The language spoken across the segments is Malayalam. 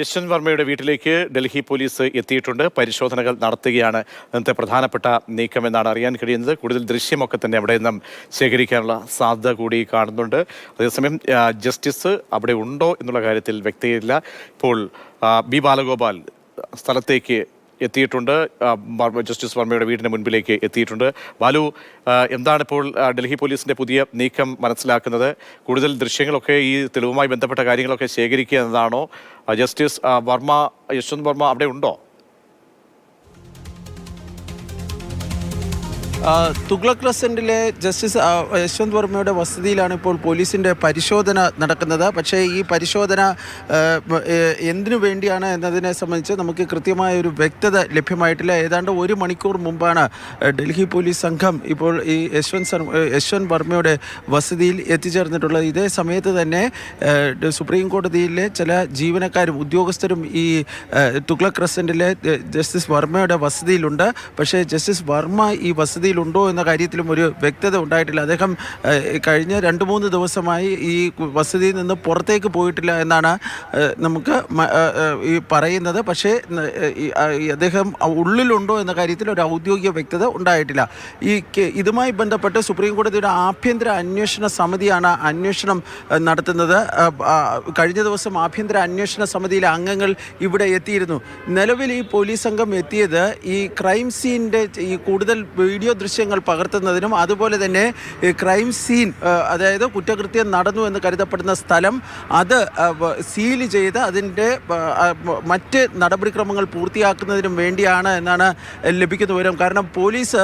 യശ്വന്ത് വർമ്മയുടെ വീട്ടിലേക്ക് ഡൽഹി പോലീസ് എത്തിയിട്ടുണ്ട്. പരിശോധനകൾ നടത്തുകയാണ്. ഇന്നത്തെ പ്രധാനപ്പെട്ട നീക്കമെന്നാണ് അറിയാൻ കഴിയുന്നത്. കൂടുതൽ ദൃശ്യമൊക്കെ തന്നെ അവിടെ നിന്നും ശേഖരിക്കാനുള്ള സാധ്യത കൂടി കാണുന്നുണ്ട്. അതേസമയം ജസ്റ്റിസ് അവിടെ ഉണ്ടോ എന്നുള്ള കാര്യത്തിൽ വ്യക്തതയില്ല. ഇപ്പോൾ ബി ബാലഗോപാൽ സ്ഥലത്തേക്ക് എത്തിയിട്ടുണ്ട്. ജസ്റ്റിസ് വർമ്മയുടെ വീടിന് മുൻപിലേക്ക് എത്തിയിട്ടുണ്ട്. ബാലു എന്താണ് ഇപ്പോൾ ഡൽഹി പോലീസിന്റെ പുതിയ നീക്കം മനസ്സിലാക്കുന്നത്? കൂടുതൽ ദൃശ്യങ്ങളൊക്കെ ഈ തെളിവുമായി ബന്ധപ്പെട്ട കാര്യങ്ങളൊക്കെ ശേഖരിക്കുക എന്നതാണോ? ജസ്റ്റിസ് വർമ്മ യശ്വന്ത് വർമ്മ അവിടെ ഉണ്ടോ? തുഗ്ലക് ക്രസന്റിലെ ജസ്റ്റിസ് യശ്വന്ത് വർമ്മയുടെ വസതിയിലാണ് ഇപ്പോൾ പോലീസിന്റെ പരിശോധന നടക്കുന്നത്. പക്ഷേ ഈ പരിശോധന എന്തിനു വേണ്ടിയാണ് എന്നതിനെ സംബന്ധിച്ച് നമുക്ക് കൃത്യമായ ഒരു വ്യക്തത ലഭ്യമായിട്ടില്ല. ഏതാണ്ട് ഒരു മണിക്കൂർ മുമ്പാണ് ഡൽഹി പോലീസ് സംഘം ഇപ്പോൾ ഈ യശ്വന്ത് യശ്വന്ത് വർമ്മയുടെ വസതിയിൽ എത്തിച്ചേർന്നിട്ടുള്ളത്. ഇതേ സമയത്ത് തന്നെ സുപ്രീം കോടതിയിലെ ചില ജീവനക്കാരും ഉദ്യോഗസ്ഥരും ഈ തുഗ്ലക് ക്രസന്റിലെ ജസ്റ്റിസ് വർമ്മയുടെ വസതിയിലുണ്ട്. പക്ഷേ ജസ്റ്റിസ് വർമ്മ ഈ വസതിയിലുണ്ടോ എന്ന കാര്യത്തിലും ഒരു വ്യക്തത ഉണ്ടായിട്ടില്ല. അദ്ദേഹം കഴിഞ്ഞ രണ്ട് മൂന്ന് ദിവസമായി ഈ വസതിയിൽ നിന്ന് പുറത്തേക്ക് പോയിട്ടില്ല എന്നാണ് നമുക്ക് ഈ പറയുന്നത്. പക്ഷേ അദ്ദേഹം ഉള്ളിലുണ്ടോ എന്ന കാര്യത്തിൽ ഒരു ഔദ്യോഗിക വ്യക്തത ഉണ്ടായിട്ടില്ല. ഈ ഇതുമായി ബന്ധപ്പെട്ട് സുപ്രീം കോടതിയുടെ ആഭ്യന്തര അന്വേഷണ സമിതിയാണ് അന്വേഷണം നടത്തുന്നത്. കഴിഞ്ഞ ദിവസം ആഭ്യന്തര അന്വേഷണ സമിതിയിലെ അംഗങ്ങൾ ഇവിടെ എത്തിയിരുന്നു. നിലവിൽ ഈ പോലീസ് സംഘം എത്തിയത് ഈ ക്രൈം സീനിന്റെ ഈ കൂടുതൽ വീഡിയോ ദൃശ്യങ്ങൾ പകർത്തുന്നതിനും അതുപോലെ തന്നെ ക്രൈം സീൻ അതായത് കുറ്റകൃത്യം നടന്നു എന്ന് കരുതപ്പെടുന്ന സ്ഥലം അത് സീൽ ചെയ്ത് അതിന്റെ മറ്റ് നടപടിക്രമങ്ങൾ പൂർത്തിയാക്കുന്നതിനും വേണ്ടിയാണ് എന്നാണ് ലഭിക്കുന്ന വിവരം. കാരണം പോലീസ്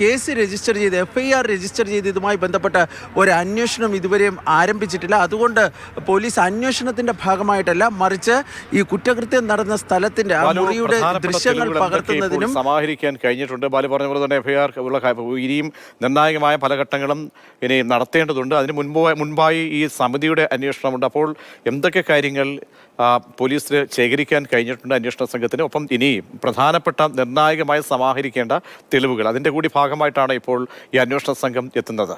കേസ് രജിസ്റ്റർ ചെയ്ത് എഫ് ഐ ആർ രജിസ്റ്റർ ചെയ്ത് ഇതുമായി ബന്ധപ്പെട്ട ഒരു അന്വേഷണം ഇതുവരെയും ആരംഭിച്ചിട്ടില്ല. അതുകൊണ്ട് പോലീസ് അന്വേഷണത്തിന്റെ ഭാഗമായിട്ടല്ല മറിച്ച് ഈ കുറ്റകൃത്യം നടന്ന സ്ഥലത്തിന്റെ ആ മുറിയുടെ ദൃശ്യങ്ങൾ പകർത്തുന്നതിനും സമാഹരിക്കാൻ കഴിഞ്ഞിട്ടുണ്ട്? ബാലു പറഞ്ഞ പോലെ തന്നെ എഫ്ഐആർ ഉള്ള ഇനിയും നിർണായകമായ പല ഘട്ടങ്ങളും ഇനി നടത്തേണ്ടതുണ്ട്. അതിന് മുൻപ് മുൻപായി ഈ സമിതിയുടെ അന്വേഷണമുണ്ട്. അപ്പോൾ എന്തൊക്കെ കാര്യങ്ങൾ പോലീസിന് ശേഖരിക്കാൻ കഴിഞ്ഞിട്ടുണ്ട് അന്വേഷണ സംഘത്തിന്? ഒപ്പം ഇനിയും പ്രധാനപ്പെട്ട നിർണായകമായി സമാഹരിക്കേണ്ട തെളിവുകൾ. അതിന്റെ കൂടി ഭാഗമായിട്ടാണ് ഇപ്പോൾ ഈ അന്വേഷണ സംഘം എത്തുന്നത്.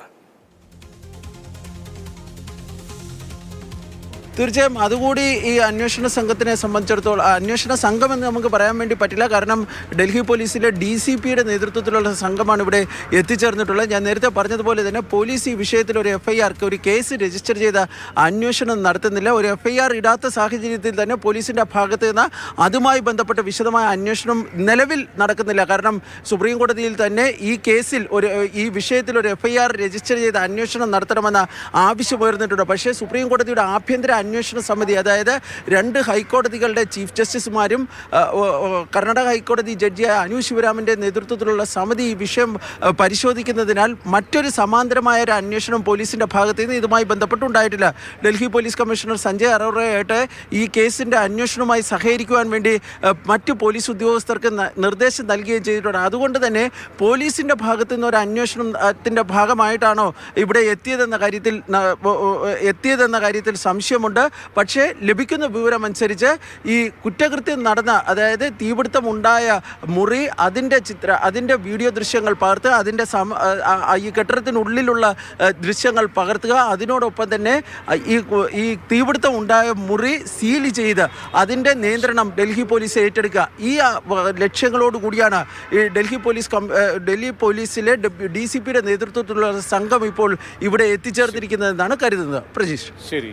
തീർച്ചയായും അതുകൂടി ഈ അന്വേഷണ സംഘത്തിനെ സംബന്ധിച്ചിടത്തോളം അന്വേഷണ സംഘം എന്ന് നമുക്ക് പറയാൻ വേണ്ടി പറ്റില്ല. കാരണം ഡൽഹി പോലീസിലെ ഡി സി പിയുടെ നേതൃത്വത്തിലുള്ള സംഘമാണ് ഇവിടെ എത്തിച്ചേർന്നിട്ടുള്ളത്. ഞാൻ നേരത്തെ പറഞ്ഞതുപോലെ തന്നെ പോലീസ് ഈ വിഷയത്തിൽ ഒരു എഫ് ഐ ആർക്ക് ഒരു കേസ് രജിസ്റ്റർ ചെയ്ത അന്വേഷണം നടത്തുന്നില്ല. ഒരു എഫ് ഐ ആർ ഇടാത്ത സാഹചര്യത്തിൽ തന്നെ പോലീസിന്റെ ഭാഗത്ത് നിന്ന് അതുമായി ബന്ധപ്പെട്ട വിശദമായ അന്വേഷണം നിലവിൽ നടക്കുന്നില്ല. കാരണം സുപ്രീം കോടതിയിൽ തന്നെ ഈ കേസിൽ ഒരു ഈ വിഷയത്തിൽ ഒരു എഫ് ഐ ആർ രജിസ്റ്റർ ചെയ്ത് അന്വേഷണം നടത്തണമെന്ന ആവശ്യമുയർന്നിട്ടുണ്ട് പക്ഷേ സുപ്രീം കോടതിയുടെ ആഭ്യന്തര അന്വേഷണ സമിതി അതായത് രണ്ട് ഹൈക്കോടതികളുടെ ചീഫ് ജസ്റ്റിസുമാരും കർണാടക ഹൈക്കോടതി ജഡ്ജിയായ അനു ശിവരാമന്റെ നേതൃത്വത്തിലുള്ള സമിതി ഈ വിഷയം പരിശോധിക്കുന്നതിനാൽ മറ്റൊരു സമാന്തരമായ ഒരു അന്വേഷണം പോലീസിന്റെ ഭാഗത്ത് നിന്ന് ഇതുമായി ബന്ധപ്പെട്ടുണ്ടായിട്ടില്ല. ഡൽഹി പോലീസ് കമ്മീഷണർ സഞ്ജയ് അറോറയായിട്ട് ഈ കേസിന്റെ അന്വേഷണവുമായി സഹകരിക്കുവാൻ വേണ്ടി മറ്റ് പോലീസ് ഉദ്യോഗസ്ഥർക്ക് നിർദ്ദേശം നൽകുകയും ചെയ്തിട്ടുണ്ട്. അതുകൊണ്ട് തന്നെ പോലീസിന്റെ ഭാഗത്തു നിന്ന് ഒരു അന്വേഷണത്തിന്റെ ഭാഗമായിട്ടാണോ ഇവിടെ എത്തിയതെന്ന കാര്യത്തിൽ എത്തിയതെന്ന കാര്യത്തിൽ സംശയമുണ്ട്. പക്ഷേ ലഭിക്കുന്ന വിവരമനുസരിച്ച് ഈ കുറ്റകൃത്യം നടന്ന അതായത് തീപിടുത്തം ഉണ്ടായ മുറി അതിന്റെ ചിത്ര അതിന്റെ വീഡിയോ ദൃശ്യങ്ങൾ പകർത്തുക അതിന്റെ സമ ഈ കെട്ടിടത്തിനുള്ളിലുള്ള ദൃശ്യങ്ങൾ പകർത്തുക അതിനോടൊപ്പം തന്നെ ഈ ഈ തീപിടുത്തം ഉണ്ടായ മുറി സീൽ ചെയ്ത് അതിന്റെ നിയന്ത്രണം ഡൽഹി പോലീസ് ഏറ്റെടുക്കുക. ഈ ലക്ഷ്യങ്ങളോട് കൂടിയാണ് ഈ ഡൽഹി പോലീസ് ഡൽഹി പോലീസിലെ ഡി സി പിയുടെ നേതൃത്വത്തിലുള്ള സംഘം ഇപ്പോൾ ഇവിടെ എത്തിച്ചേർന്നിരിക്കുന്നതെന്നാണ് കരുതുന്നത്. പ്രജീഷ്. ശരി.